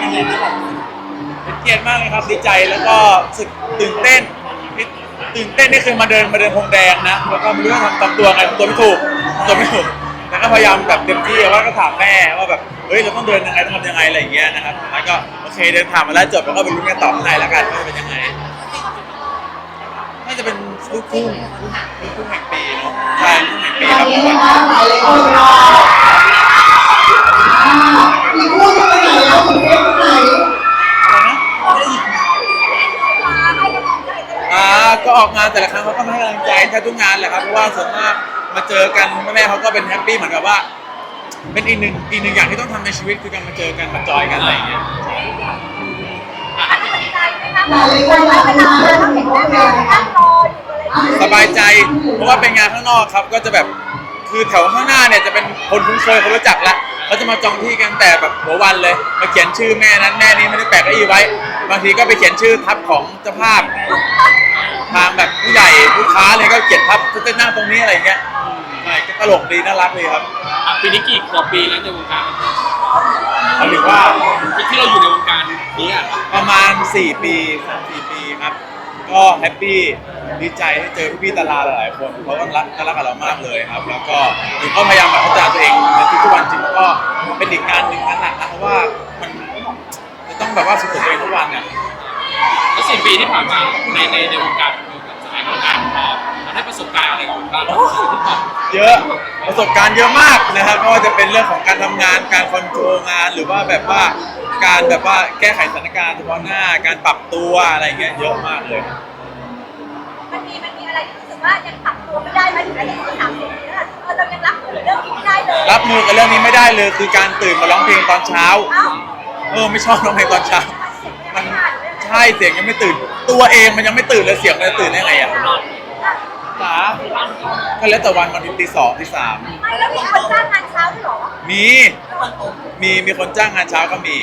เป็นยังไงบ้างเป็นเกียรติมากเลยครับดีใจแล้วก็รู้สึกตื่นเต้น ตื่นเต้นนี่คือมาเดินมาเดินพรมแดงนะแล้วก็ไม่รู้จะทำทำตัวไงทำตัวไม่ถูกทำตัวไม่ถูกแต่ก็พยายามแบบเต็มที่ว่าก็ถามแม่ว่าแบบเฮ้ยเราต้องเดินยังไงต้องทำยังไงอะไรอย่างเงี้ยนะครับแล้วก็โอเคเดินผ่านมาแล้วจบแล้วก็ไปลุ้นกันต่อข้างในแล้วกันว่าจะเป็นยังไงน่าจะเป็นลูกทุ่งลูกทุ่งแห่งปีเนาะใช่ลูกทุ่งแห่งปีครับ แต่ละครั้งเขาก็มาให้กำลังใจแทบทุกงานแหละครับเพราะว่าส่วนมากมาเจอกันแม่ๆเขาก็เป็นแฮปปี้เหมือนกับว่า เป็นอีกหนึ่งอีกหนึ่งอย่างที่ต้องทำในชีวิตคือการมาเจอกันมาจอยกันอะไรอย่างเงี้ยสบายใจเพราะว่าเป็นงานข้างนอกครับก็จะแบบคือแถวข้างหน้าเนี่ยจะเป็นคนคุ้นเคยคนรู้จักละเขาจะมาจองที่กันแต่แบบหัววันเลย มาเขียนชื่อแม่นั้นแม่นี้ไม่ได้แปะเก้าอี้ไว้ บางทีก็ไปเขียนชื่อทับของเจ้าภาพ ทางแบบผู้ใหญ่ลูกค้าเลยก็เขียนทับจะนั่งตรงนี้อะไรอย่างเงี้ยอืมใช่ก็ตลกดีน่ารักเลยครับอะปีนี้กี่กว่าปีแล้วในวงการเขาถือว่าที่เราอยู่ในวงการนี้อะประมาณ 4 ปี3-4ปีครับ ก็แฮปปี้ดีใจที่เจอพี่ๆดาราหลายๆคนเขาก็รักก็รักกับเรามากเลยครับ แล้วก็หนูก็พยายามแบบพัฒนาตัวเองในทุกๆวันจริงๆก็เป็นอีกงานหนึ่งงานหนักนะเพราะว่ามันจะต้องแบบว่าสุดตัวเองทุกวันเนี่ยแล้วสี่ปีที่ผ่านมาในในในวงการ ได้ประสบการณ์อะไรกับวงการเยอะประสบการณ์เยอะมากนะครับไม่ว่าจะเป็นเรื่องของการทำงาน การคอนโทรลงาน หรือว่าแบบว่าการแบบว่าแก้ไขสถานการณ์เฉพาะหน้า การปรับตัวอะไรเงี้ยเยอะมากเลย มันมีมันมีอะไรที่รู้สึกว่ายังปรับตัวไม่ได้ไหมถึงแม้จะอายุสามสิบปีแล้วเออเรายังรับมือเรื่องนี้ไม่ได้เลยรับมือกับเรื่องนี้ไม่ได้เลย คือการตื่นมาร้องเพลงตอนเช้า เอ้าเออไม่ชอบร้องเพลงตอนเช้า มัมันนเสียงไม่ได้เลยใช่เสียงยังไม่ตื่น ตัวเองมันยังไม่ตื่นเลยเสียงมันจะตื่นได้ไงอะจ๋า ก็แล้วแต่วันบางทีตีสองตีสามไม่แล้วมีคนจ้างงานเช้าด้วยเหรอ มีมีมีคนจ้างงานเช้าก็มี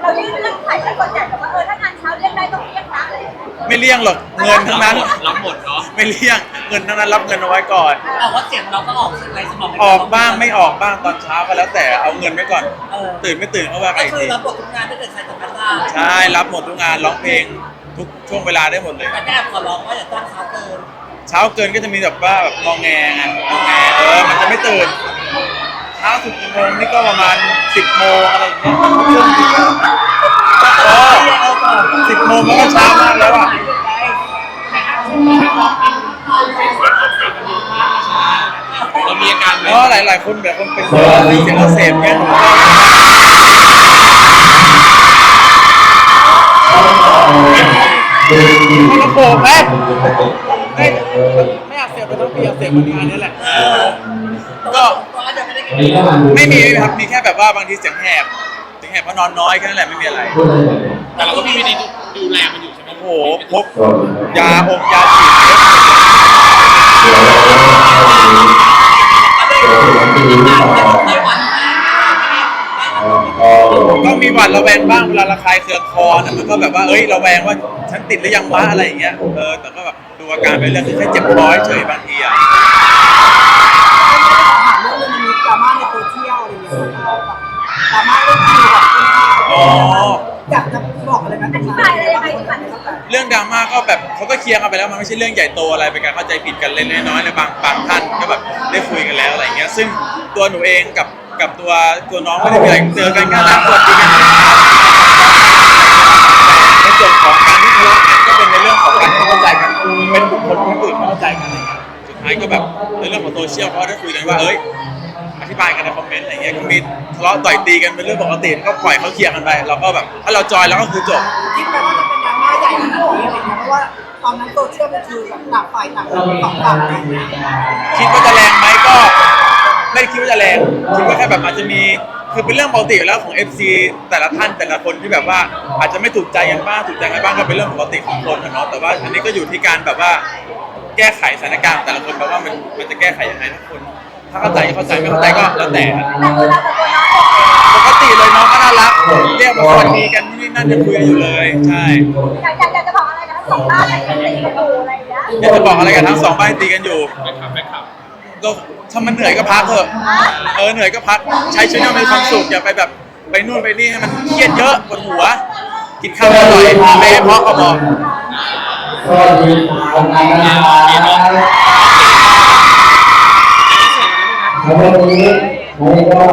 เรายื่นเรื่องไถ่แล้วคนใหญ่บอกว่าเออถ้างานเช้าเรียกได้ต้องเรียกนะอะไรอย่างเงี้ยไม่เลี่ยงหรอกเงินทั้งนั้นรับหมดเนาะไม่เลี่ยงเงินทั้งนั้นรับเงินเอาไว้ก่อน แต่ว่าเสียงเราก็ออกในสมองออกบ้างไม่ออกบ้างตอนเช้าก็แล้วแต่เอาเงินไว้ก่อนเออตื่นไม่ตื่นก็ว่าไปก็อีกคือทีรับบททุกงานถ้าเกิดใครสัมภาษณ์ได้ใช่รับหมดทุกงานร้องเพลงทุกช่วงเวลาได้หมดเลยแต่แอบขอร้องว่าอย่าจ้างเช้าเกินเช้าเกินก็จะมีแบบว่าแบบงอแงไงงอแงเออมันจะไม่ตื่นเช้าสุดกี่โมงนี่ก็ประมาณสิบโมงอะไรอย่างเงี้ยช่วงที่เออสิบโมงมันก็เช้ามากแล้วอะเรามีอาการไหมเพราะหลาย ๆ คนแบบคนเป็นเสียงอักเสบเงี้ยหนูก็คนละโบกไหมไม่ไม่อัก เสบแต่ต้องมีอักเสบเหมือนงานนี่แหละ ก็ก็อาจจะไม่ได้กินไม่มีครับ มีแค่แบบว่าบางทีเสียงแหบเสียงแหบเพราะนอนน้อยแค่นั้นแหละไม่มีอะไร แต่เราก็มีวิธีดูแลมันอยู่ใช่ไหมโอ้โหพกยาอมยาฉีดไต้หวัน ก็มีหวัดระแวงบ้างเวลาระคายเคืองคอนะมันก็แบบว่าเอ้ยระแวงว่าฉันติดหรือยังวะอะไรอย่างเงี้ยเออแต่ก็แบบดูอาการไปเรื่อยคือแค่เจ็บคอเฉยๆบางทีอะถามเรื่องนึงมันมีดราม่าในโซเชียลอะไรอย่างเงี้ยดราม่าเรื่องที่แบบอ๋ออยากจะบอกอะไรกันอธิบายอะไรยังไงที่มันเรื่องดราม่าก็แบบเขาก็เคลียร์กันไปแล้วมันไม่ใช่เรื่องใหญ่โตอะไรเป็นการเข้าใจผิดกันเล็กๆน้อยๆในบางบางท่านก็แบบได้คุยกันแล้วอะไรเงี้ยซึ่งตัวหนูเองกับ กับตัวตัวน้องไม่ได้มีอะไรเจอกันแค่รักสวัสดีกันในส่วนของการที่ทะเลาะกันก็เป็นในเรื่องของการเข้าใจกันเป็นบุคคลคนอื่นเข้าใจกันอะไรเงี้ยสุดท้ายก็แบบในเรื่องของโซเชียลเขาได้คุยกันว่าเอ้ยอธิบายกันในคอมเมนต์อะไรเงี้ยก็มีทะเลาะต่อยตีกันเป็นเรื่องปกติก็ปล่อยเขาเคลียร์กันไปเราก็แบบถ้าเราจอยแล้วก็คือจบคิดไปว่าจะเป็นดราม่าใหญ่ขนาดนี้อะไรเงี้ยเพราะว่าตอนนั้นโซเชียลมันคือแบบต่างฝ่ายต่างสองฝั่งอะไรอย่างเงี้ยคิดว่าจะแรง ไหมก็ไม่ได้คิดว่าจะแรงคิดว่าแค่แบบอาจจะมีคือเป็นเรื่องปกติอยู่แล้วของ FC แต่ละท่านแต่ละคนที่แบบว่าอาจจะไม่ถูกใจกันบ้างถูกใจกันบ้างก็เป็นเรื่องปกติของคนนะเนาะแต่ว่าอันนี้ก็อยู่ที่การแบบว่า แก้ไขสถานการณ์ของแต่ละคนแบบว่ามันมันจะแก้ไขยังไงทุกคน ถ้าเข้าใจก็เข้าใจไม่เข้าใจก็แล้วแต่แต่ตัวเราแต่ตัวน้องโอเคปกติเลยน้องก็น่ารักเรียกมาสวัสดีกันนู่นนี่นั่นจะคุยกันอยู่เลยใช่อยากอยากอยากจะบอกอะไรกับทั้งสองบ้านอะไรกันตีกันอยู่อะไรอย่างเงี้ยอยากจะบอกอะไรกันทั้งสองบ้านที่ตีกันอยู่แม่ขับแม่ขับ ก็ถ้ามันเหนื่อยก็พักเถอะเออเหนื่อยก็พักใช้ชีวิตให้มีความสุขอย่าไปแบบไปไปนู่นไปนี่ให้มันเครียดเยอะปวดหัว กินข้าวอร่อยเพลงเพราะก็บอกสวัสดีครับวันนี้ผมก็